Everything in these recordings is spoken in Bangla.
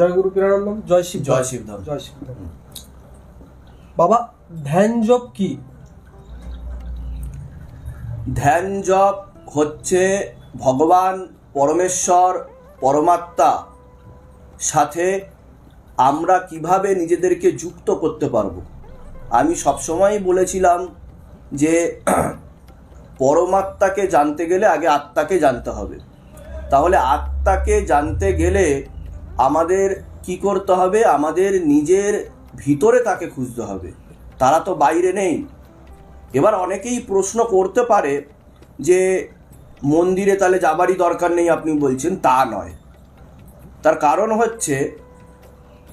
জয় গুরু প্রেরণানন্দম জয় শিব জয় শিবধাম। জয় শিবধাম বাবা ধ্যান জপ কি? ধ্যান জপ হচ্ছে ভগবান পরমেশ্বর পরমাত্মা সাথে আমরা কীভাবে নিজেদেরকে যুক্ত করতে পারব। আমি সবসময়ই বলেছিলাম যে পরমাত্মাকে জানতে গেলে আগে আত্মাকে জানতে হবে। তাহলে আত্মাকে জানতে গেলে আমাদের কি করতে হবে? আমাদের নিজের ভিতরে তাকে খুঁজতে হবে। তারা তো বাইরে নেই। এবার অনেকেই প্রশ্ন করতে পারে যে, মন্দিরে তাহলে যাবারই দরকার নেই আপনি বলছেন, তা নয়। তার কারণ হচ্ছে,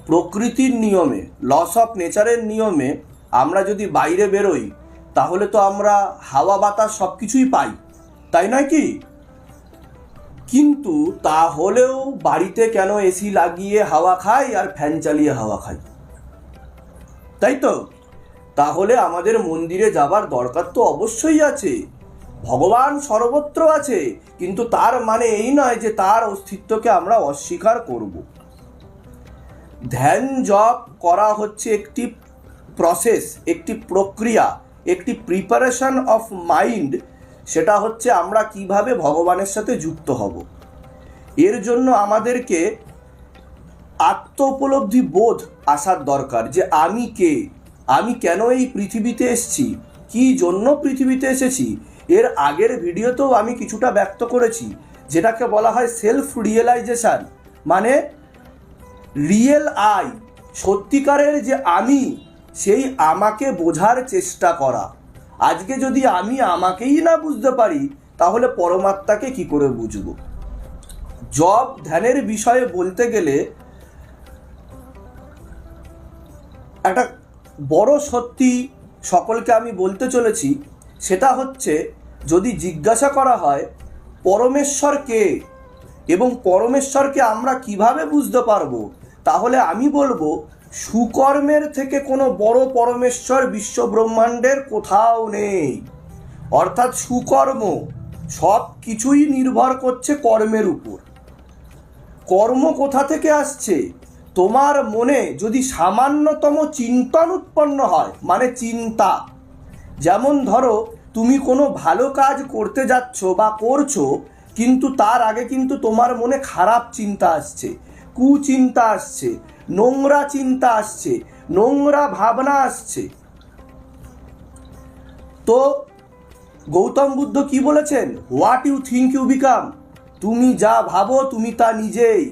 প্রকৃতির নিয়মে লস অফ নেচারের নিয়মে আমরা যদি বাইরে বেরোই, তাহলে তো আমরা হাওয়া, বাতাস সব কিছুই পাই। তাই নয় কি? কিন্তু তাহলেও বাড়িতে কেন এসি লাগিয়ে হাওয়া খাই আর ফ্যান চালিয়ে হাওয়া খাই? তাই তো? তাহলে আমাদের মন্দিরে যাবার দরকার তো অবশ্যই আছে। ভগবান সর্বত্র আছে, কিন্তু তার মানে এই নয় যে তার অস্তিত্বকে আমরা অস্বীকার করব। ধ্যান জপ করা হচ্ছে একটি প্রসেস একটি প্রক্রিয়া, একটি প্রিপারেশন অফ মাইন্ড সেটা হচ্ছে আমরা কীভাবে ভগবানের সাথে যুক্ত হব। এর জন্য আমাদেরকে আত্ম উপলব্ধি বোধ আসার দরকার যে আমি কে? আমি কেন এই পৃথিবীতে এসেছি? কি জন্য পৃথিবীতে এসেছি? এর আগের ভিডিওতেও আমি কিছুটা ব্যক্ত করেছি, যেটাকে বলা হয় সেলফ রিয়েলাইজেশন মানে রিয়েল আই সত্যিকারের যে আমি, সেই আমাকে বোঝার চেষ্টা করা। আজকে যদি আমি আমাকেই না বুঝতে পারি, তাহলে পরমাত্মাকে কি করে বুঝব? জব ধ্যানের বিষয়ে বলতে গেলে একটা বড় সত্যি সকলকে আমি বলতে চলেছি, সেটা হচ্ছে যদি জিজ্ঞাসা করা হয়, পরমেশ্বর কে? এবং পরমেশ্বরকে আমরা কীভাবে বুঝতে পারব? তাহলে আমি বলব সুকর্মের থেকে কোনো বড় পরমেশ্বর বিশ্ব ব্রহ্মাণ্ডের কোথাও নেই। অর্থাৎ সুকর্ম সব কিছুই নির্ভর করছে কর্মের উপর। কর্ম কোথা থেকে আসছে? তোমার মনে যদি সামান্যতম চিন্তন উৎপন্ন হয় মানে চিন্তা, যেমন ধরো তুমি কোনো ভালো কাজ করতে যাচ্ছ বা করছ, কিন্তু তার আগে কিন্তু তোমার মনে খারাপ চিন্তা আসছে, কুচিন্তা আসছে নোংরা চিন্তা আসছে, নোংরা ভাবনা আসছে। তো গৌতম বুদ্ধ কি বলেছেন? What you think you become তুমি যা ভাবো তুমি তা নিজেই।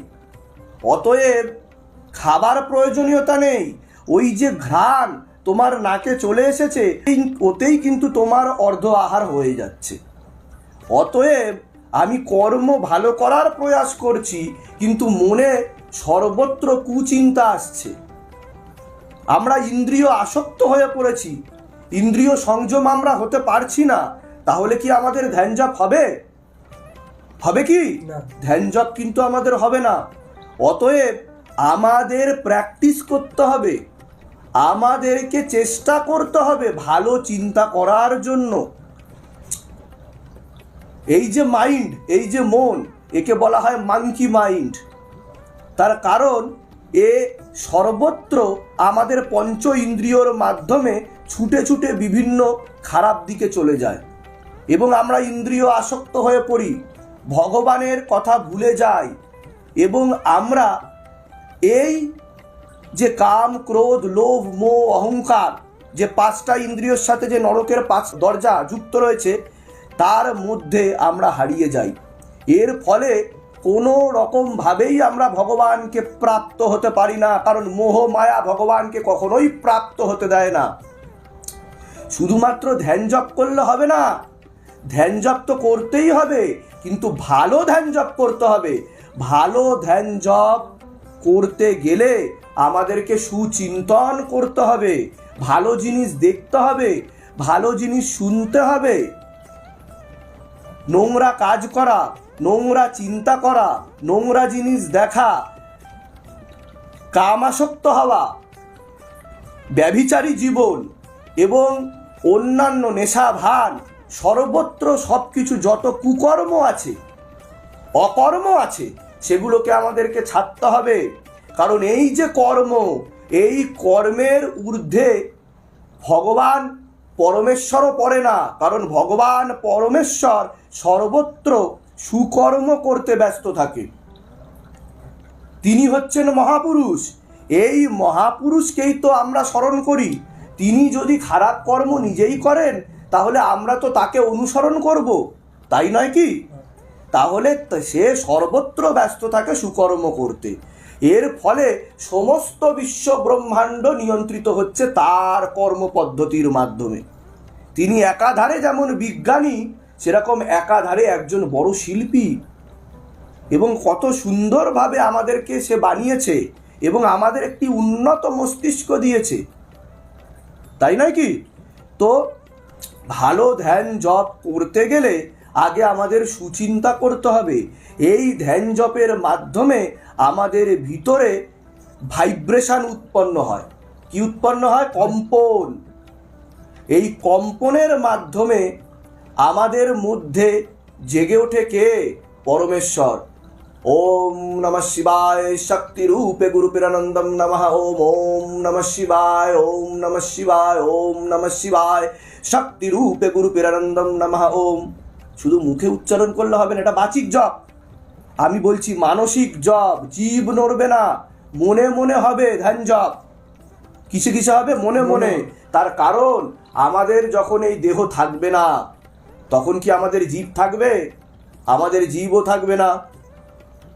অতএব খাবার প্রয়োজনীয়তা নেই। ওই যে ঘ্রাণ তোমার নাকে চলে এসেছে, ওতেই কিন্তু তোমার অর্ধ আহার হয়ে যাচ্ছে। অতএব আমি কর্ম ভালো করার প্রয়াস করছি, কিন্তু মনে সর্বত্র কুচিন্তা আসছে। আমরা ইন্দ্রিয় আসক্ত হয়ে পড়েছি। ইন্দ্রিয় সংযম আমরা হতে পারছি না। তাহলে কি আমাদের ধ্যান জপ হবে? হবে কি। ধ্যান জপ কিন্তু আমাদের হবে না। অতএব আমাদের প্র্যাকটিস করতে হবে। আমাদেরকে চেষ্টা করতে হবে ভালো চিন্তা করার জন্য। এই যে মাইন্ড এই যে মন একে বলা হয় মাঙ্কি মাইন্ড। তার কারণ, এ সর্বত্র আমাদের পঞ্চ ইন্দ্রিয়র মাধ্যমে ছুটে ছুটে বিভিন্ন খারাপ দিকে চলে যায় এবং আমরা ইন্দ্রিয় আসক্ত হয়ে পড়ি, ভগবানের কথা ভুলে যাই এবং আমরা এই যে কাম, ক্রোধ, লোভ, মোহ, অহংকার যে পাঁচটা ইন্দ্রিয়র সাথে যে নরকের পাঁচ দরজা যুক্ত রয়েছে, তার মধ্যে আমরা হারিয়ে যাই। এর ফলে কোনো রকমভাবেই আমরা ভগবানকে প্রাপ্ত হতে পারি না, কারণ মোহ, মায়া ভগবানকে কখনোই প্রাপ্ত হতে দেয় না। শুধুমাত্র ধ্যান জপ করলে হবে না, ধ্যান জপ তো করতেই হবে, কিন্তু ভালো ধ্যান জপ করতে হবে। ভালো ধ্যান জপ করতে গেলে আমাদেরকে সুচিন্তন করতে হবে, ভালো জিনিস দেখতে হবে, ভালো জিনিস শুনতে হবে। নোংরা কাজ করা নোংরা চিন্তা করা, নোংরা জিনিস দেখা, কামাসক্ত হওয়া, ব্যভিচারী জীবন এবং অন্যান্য নেশা, ভান, সর্বত্র সব কিছু যত কুকর্ম আছে, অকর্ম আছে, সেগুলোকে আমাদেরকে ছাড়তে হবে। কারণ এই যে কর্ম, এই কর্মের ঊর্ধ্বে ভগবান পরমেশ্বরও পড়ে না। কারণ ভগবান পরমেশ্বর সর্বত্র সুকর্ম করতে ব্যস্ত থাকে। তিনি হচ্ছেন মহাপুরুষ। এই মহাপুরুষকেই তো আমরা স্মরণ করি। তিনি যদি খারাপ কর্ম নিজেই করেন, তাহলে আমরা তো তাকে অনুসরণ করব। তাই নয় কি? তাহলে সে সর্বত্র ব্যস্ত থাকে সুকর্ম করতে। এর ফলে সমস্ত বিশ্ব ব্রহ্মাণ্ড নিয়ন্ত্রিত হচ্ছে তার কর্ম পদ্ধতির মাধ্যমে। তিনি একাধারে যেমন বিজ্ঞানী সেরকম একাধারে একজন বড় শিল্পী। এবং কত সুন্দরভাবে আমাদেরকে সে বানিয়েছে এবং আমাদের একটি উন্নত মস্তিষ্ক দিয়েছে। তাই নয় কি? তো ভালো ধ্যান জপ করতে গেলে আগে আমাদের সুচিন্তা করতে হবে। এই ধ্যান জপের মাধ্যমে আমাদের ভিতরে ভাইব্রেশন উৎপন্ন হয়। কি উৎপন্ন হয়? কম্পন। এই কম্পনের মাধ্যমে আমাদের মধ্যে জেগে ওঠে কে? পরমেশ্বর। ওম নমঃ শিবায় শক্তি রূপে গুরুপিরানন্দম নমঃ ওম ওম নমঃ শিবায় ওম নমঃ শিবায় ওম নমঃ শিবায় শক্তি রূপে গুরুপিরানন্দম নমঃ ওম। শুধু মুখে উচ্চারণ করলে হবে না এটা বাচিক জপ। আমি বলছি মানসিক জপ জীব নড়বে না মনে মনে হবে ধ্যান জপ। কিসে কিসে হবে? মনে মনে। তার কারণ আমাদের যখন এই দেহ থাকবে না তখন কি আমাদের জীব থাকবে? আমাদের জীবও থাকবে না।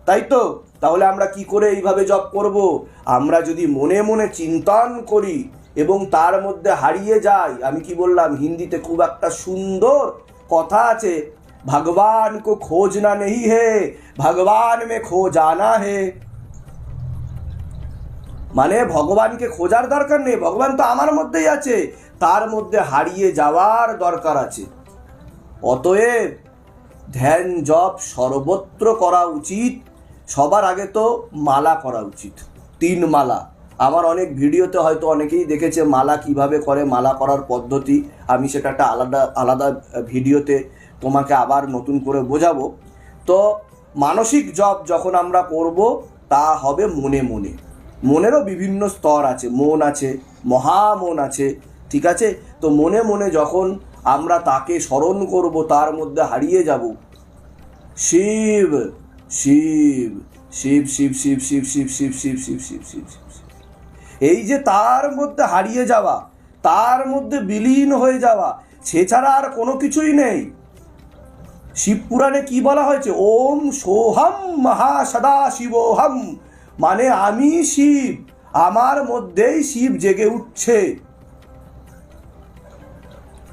তাই তো? তাহলে আমরা কি করে এইভাবে জপ করব? আমরা যদি মনে মনে চিন্তন করি এবং তার মধ্যে হারিয়ে যাই, আমি কি বললাম? হিন্দিতে খুব একটা সুন্দর কথা আছে, ভগবান কো খোঁজ না নেই হে, ভগবান মে খো জানা হে। মানে ভগবানকে খোঁজার দরকার নেই, ভগবান তো আমার মধ্যেই আছে, তার মধ্যে হারিয়ে যাওয়ার দরকার আছে। অতএব ধ্যান জপ সর্বত্র করা উচিত। সবার আগে তো মালা করা উচিত। তিন মালা। আমার অনেক ভিডিওতে হয়তো অনেকেই দেখেছে মালা কীভাবে করে মালা করার পদ্ধতি। আমি সেটা একটা আলাদা আলাদা ভিডিওতে তোমাকে আবার নতুন করে বোঝাবো। তো মানসিক জপ যখন আমরা করব, তা হবে মনে মনে। মনেরও বিভিন্ন স্তর আছে। মন আছে মহামন আছে। ঠিক আছে? তো মনে মনে যখন আমরা তাকে স্মরণ করব তার মধ্যে হারিয়ে যাব শিব শিব শিব শিব শিব শিব শিব শিব শিব শিব শিব শিব শিব শিব। এই যে তার মধ্যে হারিয়ে যাওয়া তার মধ্যে বিলীন হয়ে যাওয়া সেছাড়া আর কোনো কিছুই নেই শিবপুরাণে কি বলা হয়েছে ওম সোহম মহা সদা শিবোহম মানে আমি শিব আমার মধ্যেই শিব জেগে উঠছে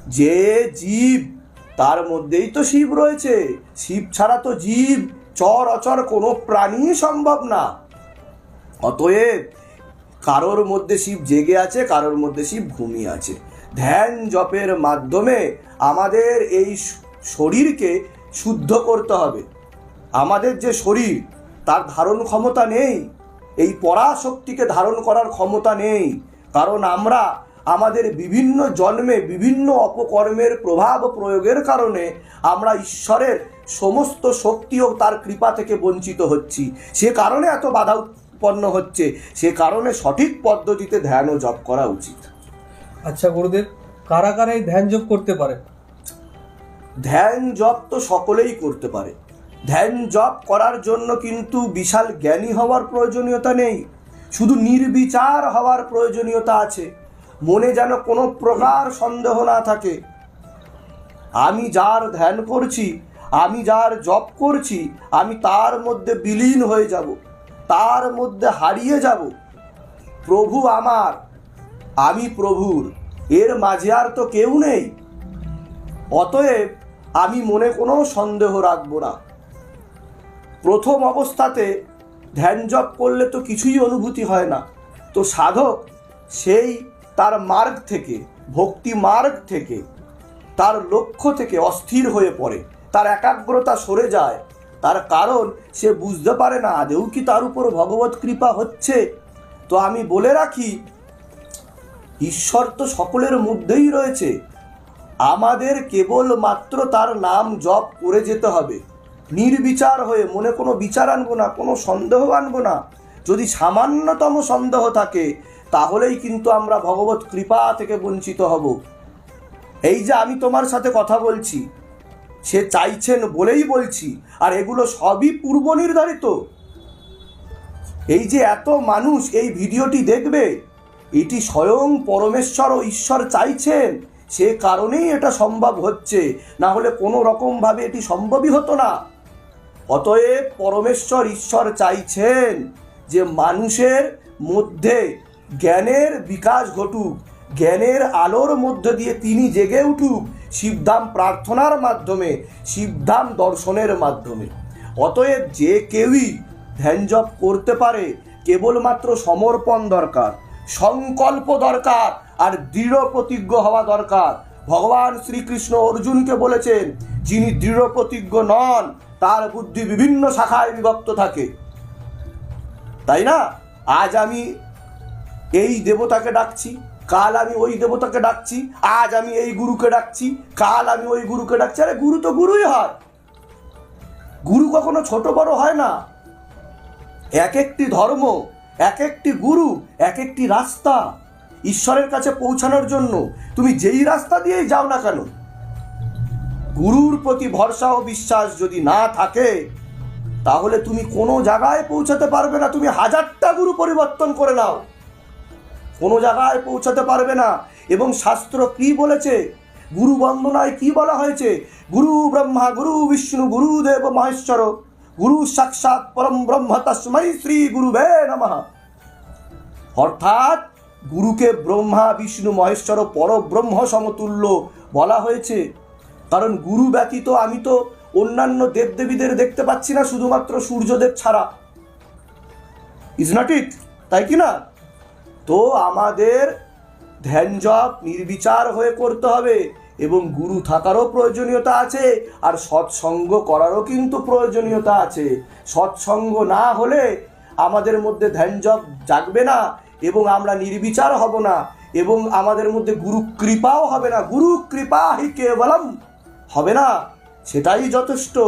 যে জীব, তার মধ্যেই তো শিব রয়েছে। শিব ছাড়া তো জীব, চর অচর কোনো প্রাণী সম্ভব না। অতএব, কারোর মধ্যে শিব জেগে আছে, কারোর মধ্যে শিব ঘুমিয়ে আছে। ধ্যান জপের মাধ্যমে আমাদের এই শরীরকে শুদ্ধ করতে হবে। আমাদের যে শরীর, তার ধারণ ক্ষমতা নেই। এই পরাশক্তিকে ধারণ করার ক্ষমতা নেই। কারণ আমরা আমাদের বিভিন্ন জন্মে বিভিন্ন অপকর্মের প্রভাব প্রয়োগের কারণে আমরা ঈশ্বরের সমস্ত শক্তি ও তার কৃপা থেকে বঞ্চিত হচ্ছি। সে কারণে এত বাধা উৎপন্ন হচ্ছে। সে কারণে সঠিক পদ্ধতিতে ধ্যান ও জপ করা উচিত। আচ্ছা গুরুদেব কারা কারা এই ধ্যান যোগ করতে পারে? ধ্যান জপ তো সকলেই করতে পারে। ধ্যান জপ করার জন্য কিন্তু বিশাল জ্ঞানী হওয়ার প্রয়োজনীয়তা নেই। শুধু নির্বিচার হওয়ার প্রয়োজনীয়তা আছে। মনে যেন কোনো প্রকার সন্দেহ না থাকে। আমি যার ধ্যান করছি, আমি যার জপ করছি, আমি তার মধ্যে বিলীন হয়ে যাব, তার মধ্যে হারিয়ে যাব। প্রভু আমার, আমি প্রভুর, এর মাঝে আর তো কেউ নেই। অতএব আমি মনে কোনো সন্দেহ রাখব না। প্রথম অবস্থাতে ধ্যান জপ করলে তো কিছুই অনুভূতি হয় না। তো সাধক সেই তার মার্গ থেকে, ভক্তি মার্গ থেকে, তার লক্ষ্য থেকে অস্থির হয়ে পড়ে। তার একাগ্রতা সরে যায়। তার কারণ সে বুঝতে পারে না, আদেও কি তার উপর ভগবত কৃপা হচ্ছে? তো আমি বলে রাখি, ঈশ্বর তো সকলের মধ্যেই রয়েছে। আমাদের কেবল মাত্র তার নাম জপ করে যেতে হবে। নির্বিচার হয়ে মনে কোনো বিচার আনব না, কোনো সন্দেহ আনব না। যদি সামান্যতম সন্দেহ থাকে তাহলেই কিন্তু আমরা ভগবত কৃপা থেকে বঞ্চিত হব। এই যে আমি তোমার সাথে কথা বলছি, সে চাইছেন বলেই বলছি, আর এগুলো সবই পূর্ব নির্ধারিত এই যে এত মানুষ এই ভিডিওটি দেখবে, এটি স্বয়ং পরমেশ্বর ও ঈশ্বর চাইছেন, সে কারণেই এটা সম্ভব হচ্ছে, না হলে কোনো রকমভাবে এটি সম্ভবই হতো না। অতএব পরমেশ্বর ঈশ্বর চাইছেন যে মানুষের মধ্যে জ্ঞানের বিকাশ ঘটুক, জ্ঞানের আলোর মধ্যে দিয়ে তিনি জেগে উঠুক শিবধাম প্রার্থনার মাধ্যমে, শিবধাম দর্শনের মাধ্যমে। অতএব যে কেউই ধ্যান জপ করতে পারে, কেবলমাত্র সমর্পণ দরকার, সংকল্প দরকার আর দৃঢ় প্রতিজ্ঞ হওয়া দরকার। ভগবান শ্রীকৃষ্ণ অর্জুনকে বলেছেন, যিনি দৃঢ় প্রতিজ্ঞ নন, তার বুদ্ধি বিভিন্ন শাখায় বিভক্ত থাকে। তাই না? আজ আমি এই দেবতাকে ডাকছি, কাল আমি ওই দেবতাকে ডাকছি, আজ আমি এই গুরুকে ডাকছি, কাল আমি ওই গুরুকে ডাকছি। আরে গুরু তো গুরুই হয়। গুরু কখনো ছোট বড় হয় না। এক একটি ধর্ম, এক একটি গুরু, এক একটি রাস্তা ঈশ্বরের কাছে পৌঁছানোর জন্য। তুমি যেই রাস্তা দিয়েই যাও না কেন? গুরুর প্রতি ভরসা ও বিশ্বাস যদি না থাকে, তাহলে তুমি কোনো জায়গায় পৌঁছাতে পারবে না। তুমি হাজারটা গুরু পরিবর্তন করে নাও। কোনো জায়গায় পৌঁছাতে পারবে না। এবং শাস্ত্র কি বলেছে? গুরু বন্দনায় কি বলা হয়েছে? গুরু ব্রহ্মা, গুরু বিষ্ণু গুরুদেব মহেশ্বর, গুরু সাক্ষাৎ পরম ব্রহ্ম, তস্মৈ শ্রী গুরুবে নমঃ। অর্থাৎ গুরুকে ব্রহ্মা, বিষ্ণু, মহেশ্বর পরব্রহ্ম সমতুল্য বলা হয়েছে। কারণ গুরু ব্যতীত আমি তো অন্যান্য দেবদেবীদের দেখতে পাচ্ছি না, শুধুমাত্র সূর্যদেব ছাড়া। ইজ নট ইট তাই কি না? তো আমাদের ধ্যান জপ নির্বিচার হয়ে করতে হবে এবং গুরু থাকারও প্রয়োজনীয়তা আছে আর সৎসঙ্গ করারও কিন্তু প্রয়োজনীয়তা আছে। সৎসঙ্গ না হলে আমাদের মধ্যে ধ্যান জপ জাগবে না এবং আমরা নির্বিচার হব না এবং আমাদের মধ্যে গুরু কৃপাও হবে না। গুরু কৃপা হি কেবলম। হবে না? সেটাই যথেষ্ট।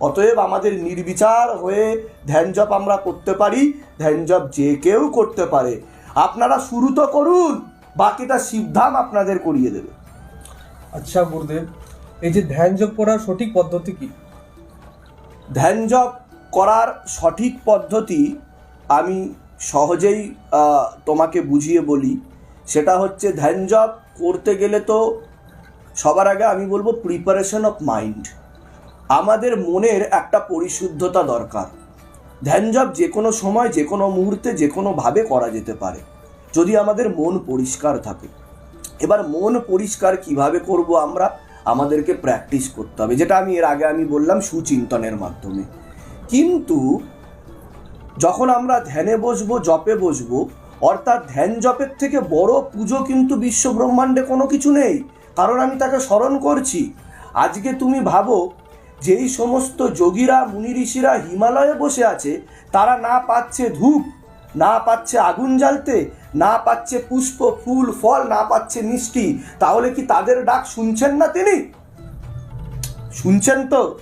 অতএব আমাদের নির্বিচার হয়ে ধ্যান জপ আমরা করতে পারি। ধ্যান জপ যে কেউ করতে পারে। আপনারা শুরু তো করুন বাকিটা শিবধাম আপনাদের করিয়ে দেবে। আচ্ছা গুরুদেব এই যে ধ্যান যোগ করার সঠিক পদ্ধতি কি? ধ্যান জপ করার সঠিক পদ্ধতি আমি সহজেই তোমাকে বুঝিয়ে বলি। সেটা হচ্ছে ধ্যান জপ করতে গেলে তো সবার আগে আমি বলব প্রিপারেশন অফ মাইন্ড আমাদের মনের একটা পরিশুদ্ধতা দরকার। ধ্যান জপ যে কোনো সময়, যে কোনো মুহূর্তে, যে কোনোভাবে করা যেতে পারে, যদি আমাদের মন পরিষ্কার থাকে। এবার মন পরিষ্কার কীভাবে করব আমরা? আমাদেরকে প্র্যাকটিস করতে হবে। যেটা আমি এর আগে আমি বললাম সুচিন্তনের মাধ্যমে। কিন্তু যখন আমরা ধ্যানে বসবো, জপে বসবো, অর্থাৎ ধ্যান জপের থেকে বড় পুজো কিন্তু বিশ্ব ব্রহ্মাণ্ডে কোনো কিছু নেই। কারণ আমি তাকে স্মরণ করছি। আজকে তুমি ভাবো যেই সমস্ত যোগীরা, মুনি ঋষিরা হিমালয়ে বসে আছে, তারা না পাচ্ছে ধূপ, না পাচ্ছে আগুন জ্বালতে, না পাচ্ছে পুষ্প, ফুল, ফল, না পাচ্ছে মিষ্টি, তাহলে কি তাদের ডাক শুনছেন না তিনি? শুনছেন তো?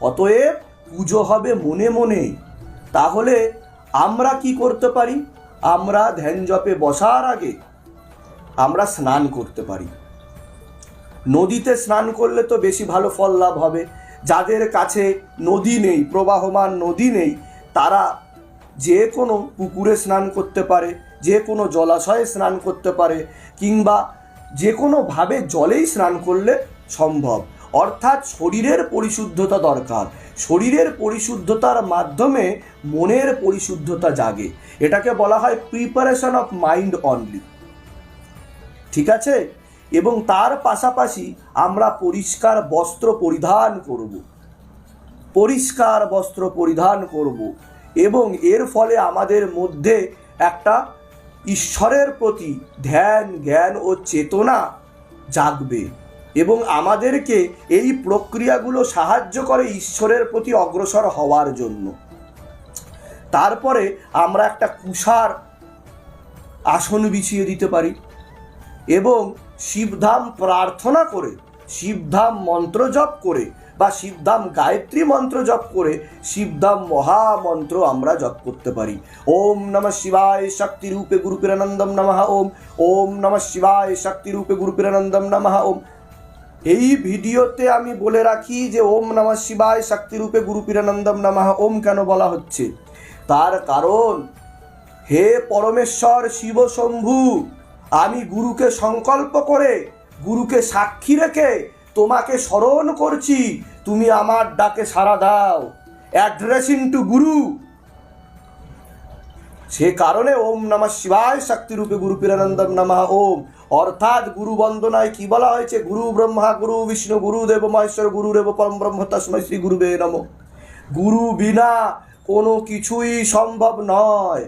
অতএব পুজো হবে মনে মনে। তাহলে আমরা কি করতে পারি? আমরা ধ্যান জপে বসার আগে আমরা স্নান করতে পারি। নদীতে স্নান করলে তো বেশি ভালো ফল লাভ হবে। যাদের কাছে নদী নেই, প্রবাহমান নদী নেই, তারা যে কোনো পুকুরে স্নান করতে পারে, যে কোনো জলাশয়ে স্নান করতে পারে, কিংবা যে কোনোভাবে জলেই স্নান করলে সম্ভব। অর্থাৎ শরীরের পরিশুদ্ধতা দরকার। শরীরের পরিশুদ্ধতার মাধ্যমে মনের পরিশুদ্ধতা জাগে। এটাকে বলা হয় প্রিপারেশন অফ মাইন্ড অনলি ঠিক আছে? এবং তার পাশাপাশি আমরা পরিষ্কার বস্ত্র পরিধান করব। পরিষ্কার বস্ত্র পরিধান করব এবং এর ফলে আমাদের মধ্যে একটা ঈশ্বরের প্রতি ধ্যান, জ্ঞান ও চেতনা জাগবে এবং আমাদেরকে এই প্রক্রিয়াগুলো সাহায্য করে ঈশ্বরের প্রতি অগ্রসর হওয়ার জন্য। তারপরে আমরা একটা কুষার আসন বিছিয়ে দিতে পারি এবং শিবধাম প্রার্থনা করে, শিবধাম মন্ত্র জপ করে বা শিবধাম গায়ত্রী মন্ত্র জপ করে, শিবধাম মহামন্ত্র আমরা জপ করতে পারি। ওম নমঃ শিবায় শক্তি রূপে গুরুপিরানন্দম নমঃ ওম। ওম নমঃ শিবায় শক্তি রূপে গুরুপিরানন্দম নমঃ ওম। এই ভিডিওতে আমি বলে রাখি যে ওম নমঃ শিবায় শক্তিরূপে গুরু পীরানন্দম নমঃ ওম কেন বলা হচ্ছে? তার কারণ, হে পরমেশ্বর শিব শম্ভু আমি গুরুকে সংকল্প করে, গুরুকে সাক্ষী রেখে তোমাকে স্মরণ করছি। তুমি আমার ডাকে সাড়া দাও। অ্যাড্রেসিং টু গুরু সে কারণে ওম নমঃ শিবায়, শক্তিরূপে গুরু পীরানন্দম নমঃ ওম। অর্থাৎ গুরু বন্দনায় কি বলা হয়েছে? গুরু ব্রহ্মা, গুরু বিষ্ণু, গুরু দেব, মহেশ্বর, গুরু দেব পরম ব্রহ্ম, তস্মৈ শ্রী গুরুবে নম। গুরু বিনা কোনো কিছুই সম্ভব নয়।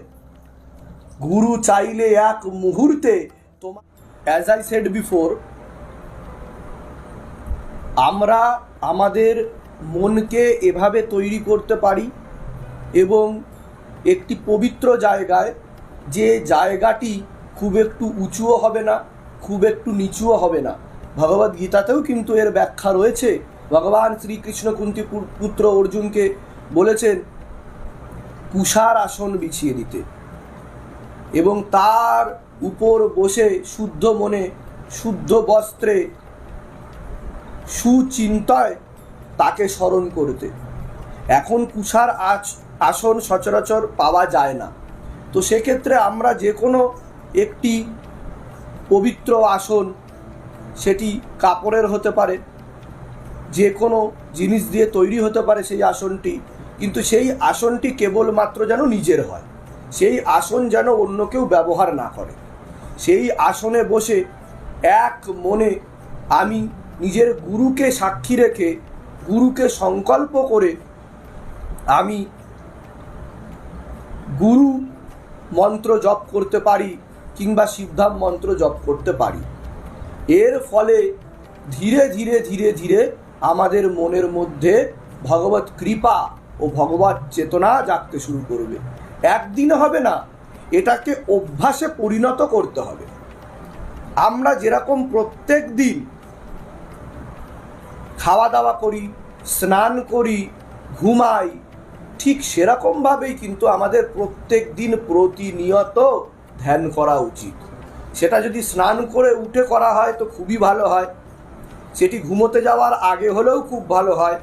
গুরু চাইলে এক মুহূর্তে তোমার অ্যাজ আই সেড বিফোর আমরা আমাদের মনকে এভাবে তৈরি করতে পারি এবং একটি পবিত্র জায়গায় যে জায়গাটি খুব একটু উঁচুও হবে না, খুব একটু নিচুও হবে না। ভগবদ গীতাতেও কিন্তু এর ব্যাখ্যা রয়েছে। ভগবান শ্রীকৃষ্ণ কুন্তি পুত্র অর্জুনকে বলেছেন, কুষার আসন বিছিয়ে দিতে। এবং তার উপর বসে শুদ্ধ মনে, শুদ্ধ বস্ত্রে সুচিন্তায় তাকে স্মরণ করতে। এখন কুষার আচ, আসন সচরাচর পাওয়া যায় না। তো সেক্ষেত্রে আমরা যে কোনো একটি পবিত্র আসন, সেটি কাপড়ের হতে পারে যে কোনো জিনিস দিয়ে তৈরি হতে পারে সেই আসনটি, কিন্তু সেই আসনটি কেবলমাত্র যেন নিজের হয়। সেই আসন যেন অন্য কেউ ব্যবহার না করে। সেই আসনে বসে এক মনে আমি নিজের গুরুকে সাক্ষী রেখে গুরুকে সংকল্প করে আমি গুরু মন্ত্র জপ করতে পারি কিংবা শিবধাম মন্ত্র জপ করতে পারি। এর ফলে ধীরে ধীরে ধীরে ধীরে আমাদের মনের মধ্যে ভগবত কৃপা ও ভগবত চেতনা জাগতে শুরু করবে। একদিনে হবে না, এটাকে অভ্যাসে পরিণত করতে হবে। আমরা যেরকম প্রত্যেক দিন খাওয়া দাওয়া করি, স্নান করি, ঘুমাই, ঠিক সেরকমভাবেই কিন্তু আমাদের প্রত্যেক দিন প্রতিনিয়ত ধ্যান করা উচিত। সেটা যদি স্নান করে উঠে করা হয় তো খুবই ভালো হয়। সেটি ঘুমোতে যাওয়ার আগে হলেও খুব ভালো হয়।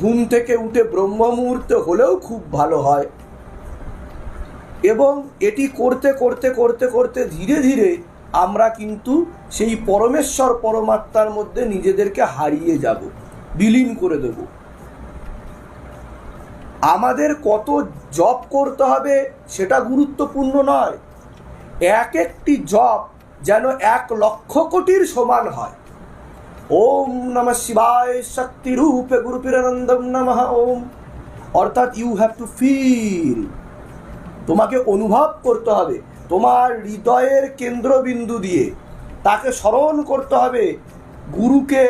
ঘুম থেকে উঠে ব্রহ্ম মুহূর্তে হলেও খুব ভালো হয়। এবং এটি করতে করতে করতে করতে ধীরে ধীরে আমরা কিন্তু সেই পরমেশ্বর পরমাত্মার মধ্যে নিজেদেরকে হারিয়ে যাব, বিলীন করে দেব। আমাদের কত জব করতে হবে সেটা গুরুত্বপূর্ণ নয়। এক একটি জব যেন এক লক্ষ কোটির সমান হয়। ওম নম শিবায় শক্তি রূপে গুরু পীরানন্দম নমঃ ওম। অর্থাৎ ইউ হ্যাভ টু ফিল তোমাকে অনুভব করতে হবে। তোমার হৃদয়ের কেন্দ্রবিন্দু দিয়ে তাকে স্মরণ করতে হবে, গুরুকে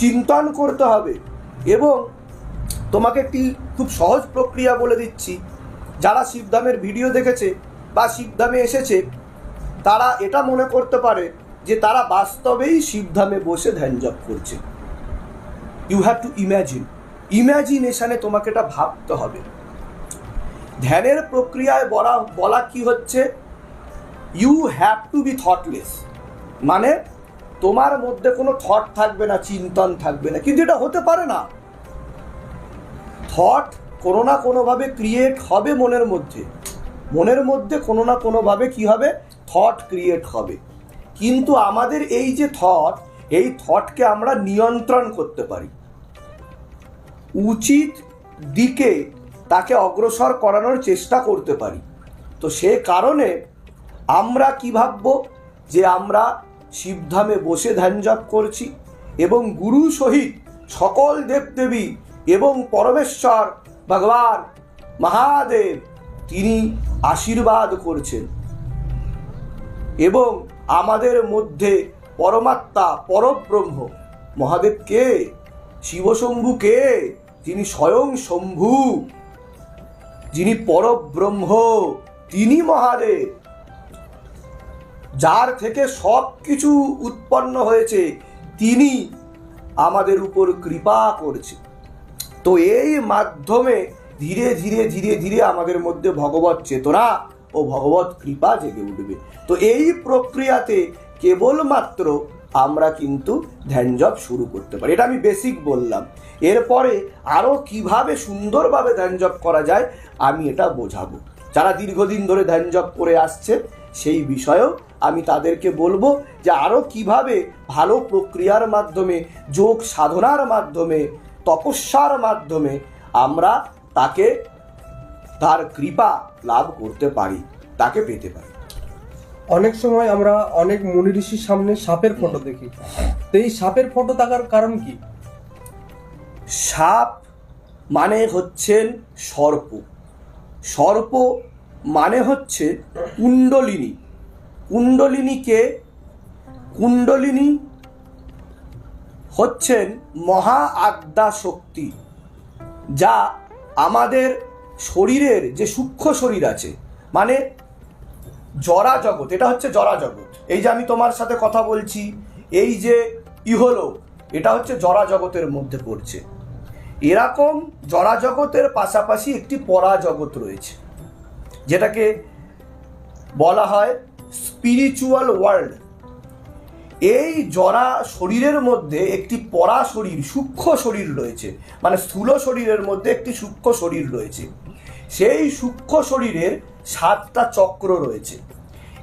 চিন্তন করতে হবে এবং তোমাকে একটি খুব সহজ প্রক্রিয়া বলে দিচ্ছি। যারা শিবধামের ভিডিও দেখেছে বা শিবধামে এসেছে, তারা এটা মনে করতে পারে যে তারা বাস্তবেই শিবধামে বসে ধ্যান জপ করছে। ইউ হ্যাভ টু ইম্যাজিন ইম্যাজিনেশানে তোমাকে এটা ভাবতে হবে। ধ্যানের প্রক্রিয়ায় বলা বলা কি হচ্ছে? You have to be thoughtless মানে তোমার মধ্যে কোনো থট থাকবে না, চিন্তন থাকবে না। কিন্তু এটা হতে পারে না। থট কোনো না কোনোভাবে ক্রিয়েট হবে মনের মধ্যে। মনের মধ্যে কোনো না কোনোভাবে কি হবে? থট ক্রিয়েট হবে। কিন্তু আমাদের এই যে থট এই থটকে আমরা নিয়ন্ত্রণ করতে পারি। উচিত দিকে তাকে অগ্রসর করানোর চেষ্টা করতে পারি। তো সে কারণে আমরা কি ভাবব? যে আমরা শিবধামে বসে ধ্যান জপ করছি এবং গুরু সহিত সকল দেবদেবী এবং পরমেশ্বর, ভগবান, মহাদেব, তিনি আশীর্বাদ করছেন। এবং আমাদের মধ্যে পরমাত্মা, পরব্রহ্ম, মহাদেব কে? শিবশম্ভু কে? যিনি স্বয়ং শম্ভু। যিনি পরব্রহ্ম, তিনি মহাদেব। যার থেকে সব কিছু উৎপন্ন হয়েছে, তিনি আমাদের উপর কৃপা করছে। তো এই মাধ্যমে ধীরে ধীরে ধীরে ধীরে আমাদের মধ্যে ভগবত চেতনা ও ভগবত কৃপা জেগে উঠবে। তো এই প্রক্রিয়াতে কেবলমাত্র আমরা কিন্তু ধ্যান জপ শুরু করতে পারি। এটা আমি বেসিক বললাম। এরপরে আরও কীভাবে সুন্দরভাবে ধ্যান জপ করা যায়, আমি এটা বোঝাবো। যারা দীর্ঘদিন ধরে ধ্যান জপ করে আসছে, সেই বিষয়েও আমি তাদেরকে বলব যে আরও কীভাবে ভালো প্রক্রিয়ার মাধ্যমে, যোগ সাধনার মাধ্যমে, তপস্যার মাধ্যমে আমরা তাকে, তার কৃপা লাভ করতে পারি, তাকে পেতে পারি। অনেক সময় আমরা অনেক মুনি ঋষির সামনে সাপের ফটো দেখি। তো এই সাপের ফটো থাকার কারণ কি? সাপ মানে হচ্ছেন সর্প। সর্প মানে হচ্ছে কুণ্ডলিনী। কুণ্ডলিনীকে কুণ্ডলিনী হচ্ছেন মহা আদ্যা শক্তি, যা আমাদের শরীরের যে সূক্ষ্ম শরীর আছে মানে জরা জগৎ, এটা হচ্ছে জরা জগৎ। এই যে আমি তোমার সাথে কথা বলছি, এই যে ইহলোক, এটা হচ্ছে জরা জগতের মধ্যে পড়ছে। এরকম জরা জগতের পাশাপাশি একটি পরা জগৎ রয়েছে, যেটাকে বলা হয় স্পিরিচুয়াল ওয়ার্ল্ড এই জরা শরীরের মধ্যে একটি পরা শরীর, সূক্ষ্ম শরীর রয়েছে। মানে স্থূল শরীরের মধ্যে একটি সূক্ষ্ম শরীর রয়েছে। সেই সূক্ষ্ম শরীরের সাতটা চক্র রয়েছে।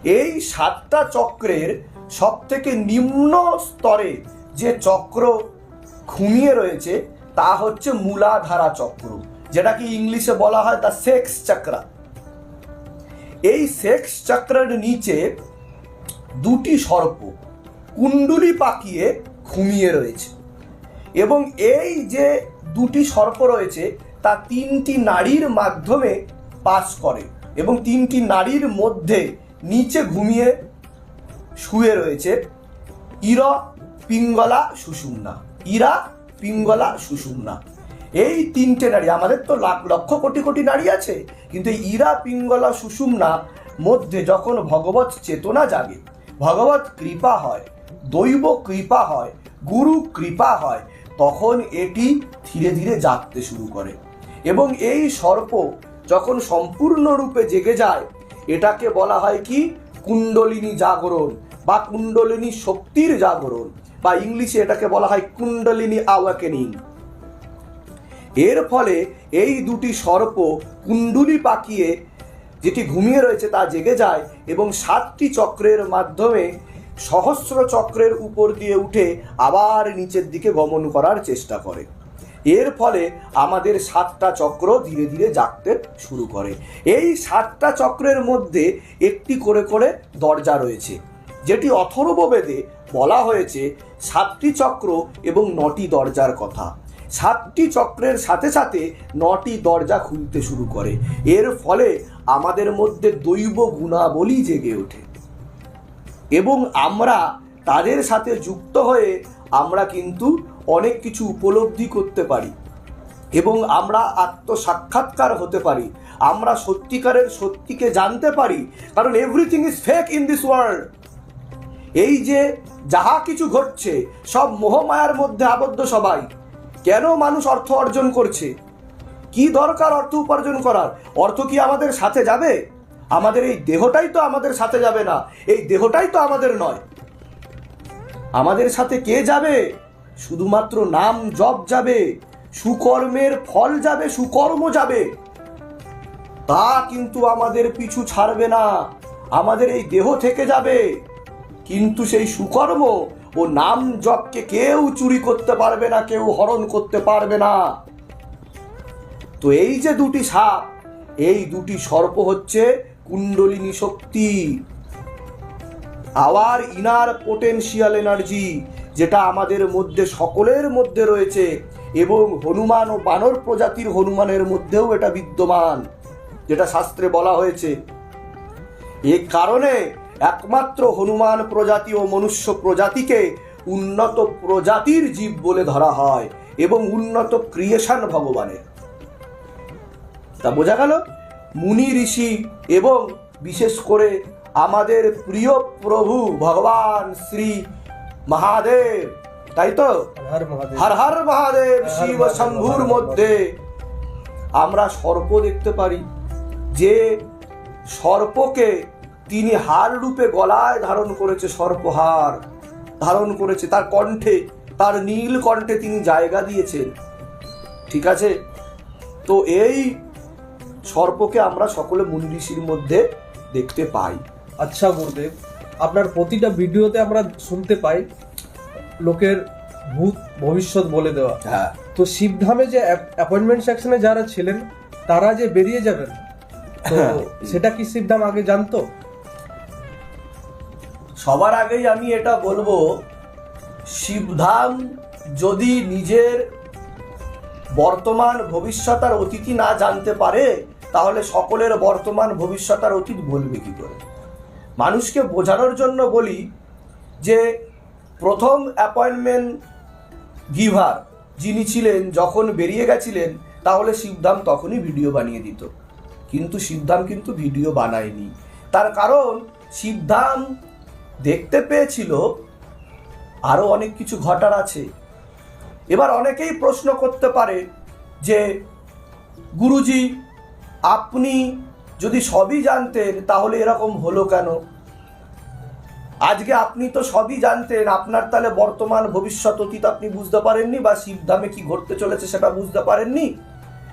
এই সাতটা চক্রের সব থেকে নিম্ন স্তরে যে চক্র ঘুমিয়ে রয়েছে, তা হচ্ছে মূলাধারা চক্র যেটাকে ইংলিশে বলা হয় দ্য সেক্স চক্রা। এই সেক্স চক্রের নিচে দুটি সর্প কুণ্ডুলি পাকিয়ে ঘুমিয়ে রয়েছে। এবং এই যে দুটি সর্প রয়েছে, তা তিনটি নারীর মাধ্যমে পাস করে এবং তিনটি নারীর মধ্যে নিচে ঘুমিয়ে শুয়ে রয়েছে ইরা পিঙ্গলা সুষুম্না। ইরা পিঙ্গলা সুষুম্না। এই তিনটে নারী, আমাদের তো লাখ, লক্ষ, কোটি কোটি নারী আছে, কিন্তু ইরা পিঙ্গলা সুষুম্না মধ্যে যখন ভগবত চেতনা জাগে, ভগবত কৃপা হয় দৈব কৃপা হয় গুরু কৃপা হয়, তখন এটি ধীরে ধীরে জাগতে শুরু করে। এবং এই সর্প যখন সম্পূর্ণরূপে জেগে যায়, এটাকে বলা হয় কি? কুণ্ডলিনী জাগরণ বা কুণ্ডলিনী শক্তির জাগরণ, বা ইংলিশে এটাকে বলা হয় কুণ্ডলিনী আওয়াকেনিং। এর ফলে এই দুটি সর্প কুণ্ডুলি পাকিয়ে, যেটি ঘুমিয়ে রয়েছে তা জেগে যায় এবং সাতটি চক্রের মাধ্যমে সহস্র চক্রের উপর দিয়ে উঠে আবার নিচের দিকে গমন করার চেষ্টা করে। এর ফলে আমাদের সাতটা চক্র ধীরে ধীরে জাগতে শুরু করে। এই সাতটা চক্রের মধ্যে একটি করে করে দরজা রয়েছে, যেটি অথর্ববেদে বলা হয়েছে সাতটি চক্র এবং নটি দরজার কথা। সাতটি চক্রের সাথে সাথে নটি দরজা খুলতে শুরু করে। এর ফলে আমাদের মধ্যে দৈব গুণাবলী জেগে ওঠে। এবং আমরা তাদের সাথে যুক্ত হয়ে আমরা কিন্তু অনেক কিছু উপলব্ধি করতে পারি এবং আমরা আত্মসাক্ষাৎকার হতে পারি। আমরা সত্যিকারের সত্যিকে জানতে পারি। কারণ everything is fake in this world এই যে যাহা কিছু ঘটছে, সব মোহমায়ার মধ্যে আবদ্ধ সবাই। কেন মানুষ অর্থ অর্জন করছে? কি দরকার অর্থ উপার্জন করার? অর্থ কি আমাদের সাথে যাবে? আমাদের এই দেহটাই তো আমাদের সাথে যাবে না। এই দেহটাই তো আমাদের নয়। আমাদের সাথে কে যাবে? শুধুমাত্র নাম জপ যাবে, সুকর্মের ফল যাবে, সুকর্ম যাবে। তা কিন্তু আমাদের পিছু ছাড়বে না। আমাদের এই দেহ থেকে যাবে। কিন্তু সেই সুকর্ম ও নাম জপকে কেউ চুরি করতে পারবে না, কেউ হরণ করতে পারবে না। তো এই যে দুটি সাপ, এই দুটি সর্প হচ্ছে কুণ্ডলিনী শক্তি। আওয়ার ইনার পোটেনশিয়াল এনার্জি যেটা আমাদের মধ্যে, সকলের মধ্যে রয়েছে, এবং হনুমান ও বানর প্রজাতির হনুমানের মধ্যেও এটা বিদ্যমান, যেটা শাস্ত্রে বলা হয়েছে। এ কারণে একমাত্র হনুমান প্রজাতি ও মনুষ্য প্রজাতিকে উন্নত প্রজাতির জীব বলে ধরা হয়, এবং উন্নত ক্রিয়েশন ভগবানের। তা বোঝা গেল? মুনি ঋষি এবং বিশেষ করে আমাদের প্রিয় প্রভু ভগবান শ্রী মহাদেব তাই তো? হর মহাদেব। হর মহাদেব শিব শম্ভুর মধ্যে। আমরা সর্প দেখতে পারি যে সর্পকে তিনি হার রূপে গলায় ধারণ করেছে সর্পহার ধারণ করেছে। তার কণ্ঠে তার নীল কণ্ঠে তিনি জায়গা দিয়েছেন। ঠিক আছে? তো এই সর্পকে আমরা সকলে মুনি ঋষির মধ্যে দেখতে পাই। আচ্ছা গুরুদেব আপনার প্রতিটা ভিডিওতে আমরা শুনতে পাই লোকের ভূত ভবিষ্যৎ বলে দেওয়া। হ্যাঁ। তো শিবধামে যে অ্যাপয়েন্টমেন্ট সেকশনে যারা ছিলেন তারা যে বেরিয়ে যাবেন তো সেটা কি শিবধাম আগে জানতো? সবার আগেই আমি এটা বলব শিবধাম যদি নিজের বর্তমান ভবিষ্যৎ আর অতীতই না জানতে পারে তাহলে সকলের বর্তমান ভবিষ্যৎ আর অতীত বলবে কি করে? মানুষকে বোঝানোর জন্য বলি যে, প্রথম অ্যাপয়েন্টমেন্ট গিভার যিনি ছিলেন, যখন বেরিয়ে গেছিলেন, তাহলে শিবধাম তখনই ভিডিও বানিয়ে দিত। কিন্তু শিবধাম কিন্তু ভিডিও বানায়নি। তার কারণ, শিবধাম দেখতে পেয়েছিল আরও অনেক কিছু ঘটার আছে। এবার অনেকেই প্রশ্ন করতে পারে যে, গুরুজি আপনি যদি সবই জানতেন, তাহলে এরকম হলো কেন? আজকে আপনি তো সবই জানতেন, আপনার তাহলে বর্তমান ভবিষ্যৎ অতীত আপনি বুঝতে পারেননি বা শিবধামে কি ঘটতে চলেছে সেটা বুঝতে পারেননি?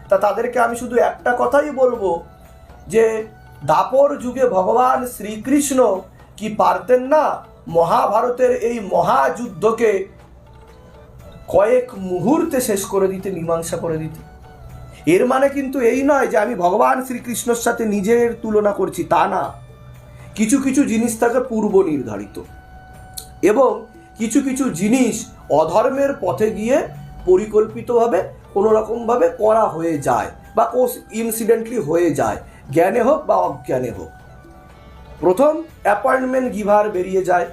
তা তাদেরকে আমি শুধু একটা কথাই বলব, যে দাপর যুগে ভগবান শ্রীকৃষ্ণ কি পারতেন না মহাভারতের এই মহাযুদ্ধকে কয়েক মুহূর্তে শেষ করে দিতে, মীমাংসা করে দিতে? এর মানে কিন্তু এই নয় যে আমি ভগবান শ্রীকৃষ্ণর সাথে নিজের তুলনা করছি, তা না। কিছু কিছু জিনিস থাকে পূর্ব নির্ধারিত। এবং কিছু কিছু জিনিস অধর্মের পথে গিয়ে পরিকল্পিতভাবে কোনো রকমভাবে করা হয়ে যায় বা কোস ইনসিডেন্টলি হয়ে যায়, জ্ঞানে হোক বা অজ্ঞানে হোক। প্রথম অ্যাপয়েন্টমেন্ট গিভার বেরিয়ে যায়।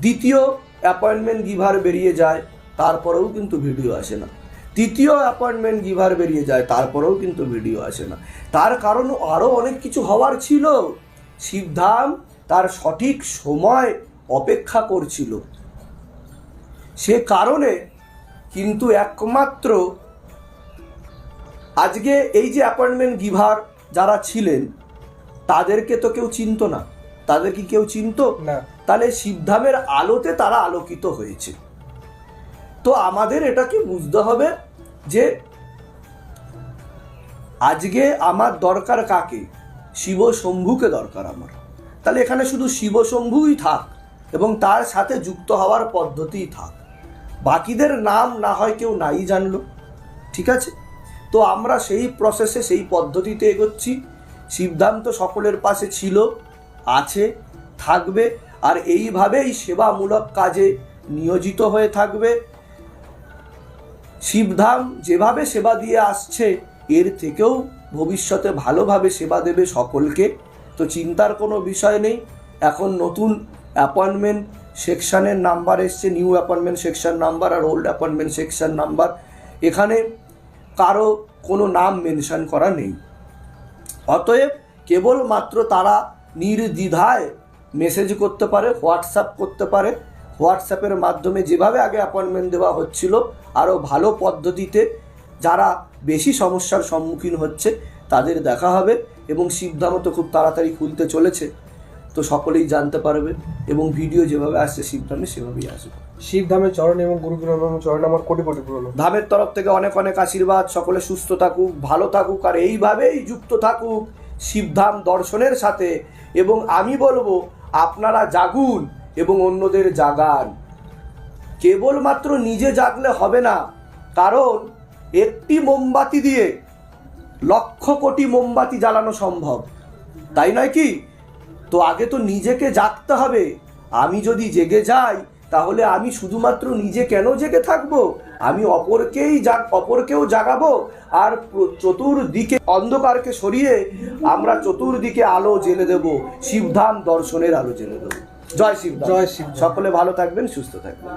দ্বিতীয় অ্যাপয়েন্টমেন্ট গিভার বেরিয়ে যায়। তারপরেও কিন্তু ভিডিও আসে না। তৃতীয় অ্যাপয়েন্টমেন্ট গিভার বেরিয়ে যায় তারপরেও কিন্তু ভিডিও আসে না। তার কারণ আরও অনেক কিছু হওয়ার ছিল। শিবধাম তার সঠিক সময় অপেক্ষা করছিল। সে কারণে কিন্তু একমাত্র আজকে এই যে অ্যাপয়েন্টমেন্ট গিভার যারা ছিলেন তাদেরকে তো কেউ চিনতো না। তাদের কি কেউ চিনতো? না। তাহলে শিবধামের আলোতে তারা আলোকিত হয়েছে। তো আমাদের এটাকে বুঝতে হবে যে আজকে আমার দরকার কাকে? শিব শম্ভুকে দরকার আমার। তাহলে এখানে শুধু শিব শম্ভুই থাক এবং তার সাথে যুক্ত হওয়ার পদ্ধতিই থাক। বাকিদের নাম না হয় কেউ নাই জানলো, ঠিক আছে? তো আমরা সেই প্রসেসে সেই পদ্ধতিতে এগোচ্ছি। শিবধাম তো সকলের পাশে ছিল, আছে, থাকবে, আর এইভাবেই সেবামূলক কাজে নিয়োজিত হয়ে থাকবে। শিবধাম যেভাবে সেবা দিয়ে আসছে, এর থেকেও ভবিষ্যতে ভালোভাবে সেবা দেবে সকলকে। তো চিন্তার কোনো বিষয় নেই। এখন নতুন অ্যাপয়েন্টমেন্ট সেকশানের নাম্বার এসছে নিউ অ্যাপয়েন্টমেন্ট সেকশন নাম্বার আর ওল্ড অ্যাপয়েন্টমেন্ট সেকশন নাম্বার এখানে কারও কোনো নাম মেনশন করা নেই। অতএব কেবলমাত্র তারা নির্দ্বিধায় মেসেজ করতে পারে হোয়াটসঅ্যাপ করতে পারে। হোয়াটসঅ্যাপের মাধ্যমে যেভাবে আগে অ্যাপয়েন্টমেন্ট দেওয়া হচ্ছিল আরও ভালো পদ্ধতিতে যারা বেশি সমস্যার সম্মুখীন হচ্ছে তাদের দেখা হবে এবং শিবধামও তো খুব তাড়াতাড়ি খুলতে চলেছে। তো সকলেই জানতে পারবে এবং ভিডিও যেভাবে আসছে শিবধামে সেভাবেই আসবে। শিবধামের চরণ এবং গুরুগুরু চরণ আমার কোটি কোটি পুরনো ধামের তরফ থেকে অনেক অনেক আশীর্বাদ সকলে সুস্থ থাকুক ভালো থাকুক আর এইভাবেই যুক্ত থাকুক শিবধাম দর্শনের সাথে। এবং আমি বলব আপনারা জাগুন এবং অন্যদের জাগান। কেবলমাত্র নিজে জাগলে হবে না, কারণ একটি মোমবাতি দিয়ে লক্ষ কোটি মোমবাতি জ্বালানো সম্ভব। তাই নয় কি? তো আগে তো নিজেকে জাগতে হবে। আমি যদি জেগে যাই, তাহলে আমি শুধুমাত্র নিজে কেন জেগে থাকব? আমি অপরকেই জাগ অপরকেও জাগাবো আর চতুর্দিকে অন্ধকারকে সরিয়ে আমরা চতুর্দিকে আলো জেলে দেব শিবধাম দর্শনের আলো জেলে দেবো। জয় শিব জয় শিব সকলে ভালো থাকবেন সুস্থ থাকবেন।